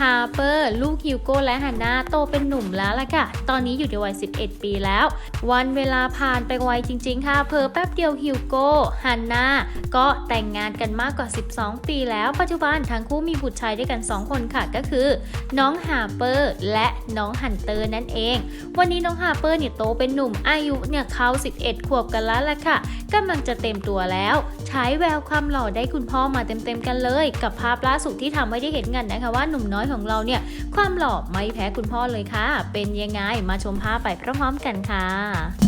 ฮาร์เปอร์ลูกฮิวโก้และฮันนาโตเป็นหนุ่มแล้วล่ะค่ะ ตอนนี้อยู่ในวัย 11 ปีแล้ว วันเวลาผ่านไปไวจริง ๆ ค่ะ เพอแป๊บเดียวฮิวโก้ฮันนาก็แต่งงานกันมากกว่า 12 ปีแล้ว ปัจจุบันทั้งคู่มีบุตรชายด้วยกัน 2 คนค่ะ ก็คือ น้องฮาร์เปอร์และน้องฮันเตอร์นั่นเอง วันนี้น้องฮาร์เปอร์เนี่ยโตเป็นหนุ่มอายุเนี่ยเขา 11 ขวบกันแล้วล่ะค่ะกำลังจะเต็มตัวแล้ว ใช้แววความหล่อได้คุณพ่อมาเต็มๆกันเลย กับภาพล่าสุดที่ทำให้ได้เห็นกันนะคะว่าหนุ่มน้อยของเราเนี่ยความหล่อไม่แพ้คุณพ่อเลยค่ะ เป็นยังไงมาชมภาพไปพร้อมๆกันค่ะ